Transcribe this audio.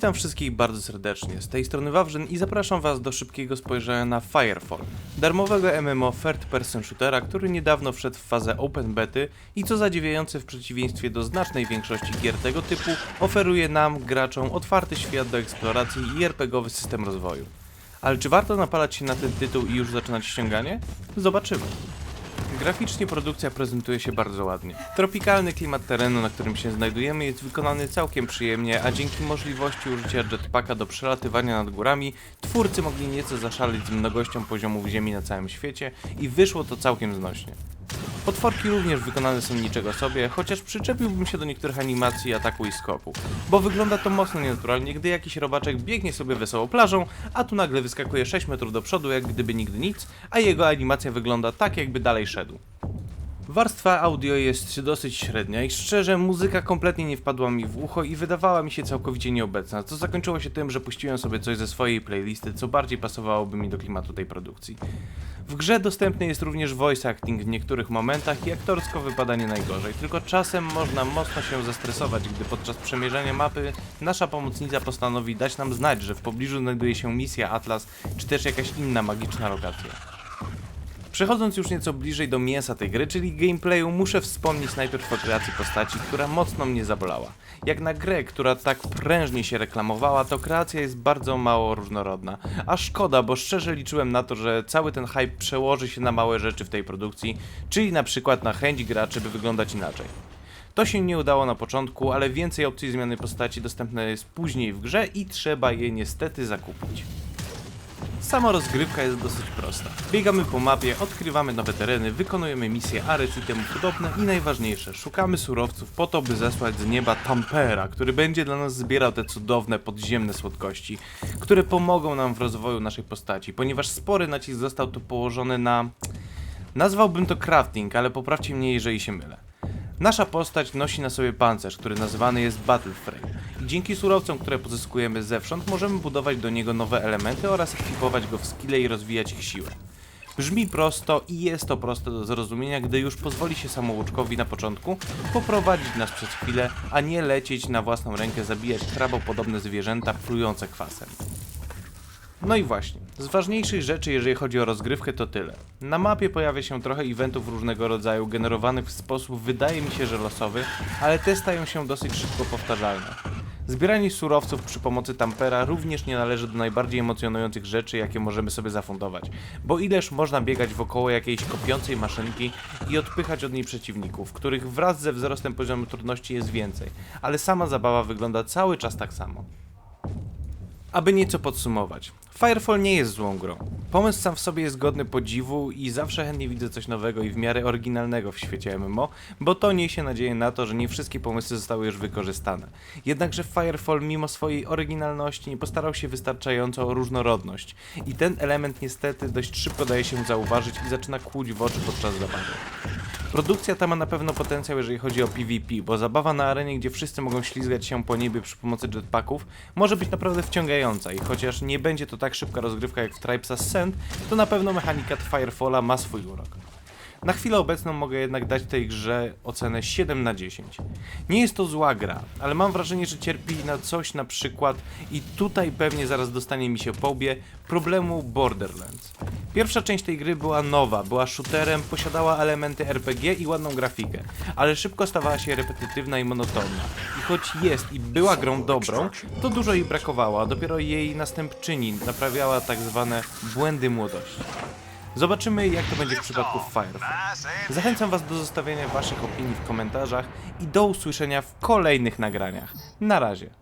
Witam wszystkich bardzo serdecznie, z tej strony Wawrzyn i zapraszam was do szybkiego spojrzenia na Firefall, darmowego MMO third person shootera, który niedawno wszedł w fazę open bety i co zadziwiające w przeciwieństwie do znacznej większości gier tego typu, oferuje nam, graczom, otwarty świat do eksploracji i RPGowy system rozwoju. Ale czy warto napalać się na ten tytuł i już zaczynać ściąganie? Zobaczymy. Graficznie produkcja prezentuje się bardzo ładnie. Tropikalny klimat terenu, na którym się znajdujemy, jest wykonany całkiem przyjemnie, a dzięki możliwości użycia jetpacka do przelatywania nad górami, twórcy mogli nieco zaszaleć z mnogością poziomów ziemi na całym świecie i wyszło to całkiem znośnie. Potworki również wykonane są niczego sobie, chociaż przyczepiłbym się do niektórych animacji ataku i skoku, bo wygląda to mocno nienaturalnie, gdy jakiś robaczek biegnie sobie wesoło plażą, a tu nagle wyskakuje 6 metrów do przodu, jak gdyby nigdy nic, a jego animacja wygląda tak, jakby dalej szedł. Warstwa audio jest dosyć średnia i szczerze muzyka kompletnie nie wpadła mi w ucho i wydawała mi się całkowicie nieobecna, co zakończyło się tym, że puściłem sobie coś ze swojej playlisty, co bardziej pasowałoby mi do klimatu tej produkcji. W grze dostępny jest również voice acting w niektórych momentach i aktorsko wypada nie najgorzej, tylko czasem można mocno się zestresować, gdy podczas przemierzania mapy nasza pomocnica postanowi dać nam znać, że w pobliżu znajduje się misja Atlas, czy też jakaś inna magiczna lokacja. Przechodząc już nieco bliżej do mięsa tej gry, czyli gameplayu, muszę wspomnieć najpierw o kreacji postaci, która mocno mnie zabolała. Jak na grę, która tak prężnie się reklamowała, to kreacja jest bardzo mało różnorodna. A szkoda, bo szczerze liczyłem na to, że cały ten hype przełoży się na małe rzeczy w tej produkcji, czyli na przykład na chęć graczy, by wyglądać inaczej. To się nie udało na początku, ale więcej opcji zmiany postaci dostępne jest później w grze i trzeba je niestety zakupić. Sama rozgrywka jest dosyć prosta. Biegamy po mapie, odkrywamy nowe tereny, wykonujemy misje Ares i temu podobne i najważniejsze, szukamy surowców po to, by zesłać z nieba Tampera, który będzie dla nas zbierał te cudowne podziemne słodkości, które pomogą nam w rozwoju naszej postaci, ponieważ spory nacisk został tu położony na... Nazwałbym to crafting, ale poprawcie mnie, jeżeli się mylę. Nasza postać nosi na sobie pancerz, który nazywany jest Battle Frame. I dzięki surowcom, które pozyskujemy zewsząd, możemy budować do niego nowe elementy oraz ekwipować go w skille i rozwijać ich siłę. Brzmi prosto i jest to proste do zrozumienia, gdy już pozwoli się samouczkowi na początku poprowadzić nas przez chwilę, a nie lecieć na własną rękę zabijać krabopodobne zwierzęta plujące kwasem. No i właśnie, z ważniejszych rzeczy, jeżeli chodzi o rozgrywkę, to tyle. Na mapie pojawia się trochę eventów różnego rodzaju, generowanych w sposób wydaje mi się, że losowy, ale te stają się dosyć szybko powtarzalne. Zbieranie surowców przy pomocy tampera również nie należy do najbardziej emocjonujących rzeczy, jakie możemy sobie zafundować, bo ileż można biegać wokoło jakiejś kopiącej maszynki i odpychać od niej przeciwników, których wraz ze wzrostem poziomu trudności jest więcej, ale sama zabawa wygląda cały czas tak samo. Aby nieco podsumować, Firefall nie jest złą grą. Pomysł sam w sobie jest godny podziwu i zawsze chętnie widzę coś nowego i w miarę oryginalnego w świecie MMO, bo to niesie nadzieję na to, że nie wszystkie pomysły zostały już wykorzystane. Jednakże Firefall mimo swojej oryginalności nie postarał się wystarczająco o różnorodność i ten element niestety dość szybko daje się zauważyć i zaczyna kłuć w oczy podczas zabawy. Produkcja ta ma na pewno potencjał, jeżeli chodzi o PvP, bo zabawa na arenie, gdzie wszyscy mogą ślizgać się po niebie przy pomocy jetpacków, może być naprawdę wciągająca i chociaż nie będzie to tak szybka rozgrywka jak w Tribes Ascent, to na pewno mechanika Firefalla ma swój urok. Na chwilę obecną mogę jednak dać tej grze ocenę 7 na 10. Nie jest to zła gra, ale mam wrażenie, że cierpi na coś na przykład i tutaj pewnie zaraz dostanie mi się po łbie problemu Borderlands. Pierwsza część tej gry była nowa, była shooterem, posiadała elementy RPG i ładną grafikę, ale szybko stawała się repetytywna i monotonna. I choć jest i była grą dobrą, to dużo jej brakowało, a dopiero jej następczyni naprawiała tak zwane błędy młodości. Zobaczymy jak to będzie w przypadku Firefall. Zachęcam Was do zostawienia Waszych opinii w komentarzach i do usłyszenia w kolejnych nagraniach. Na razie.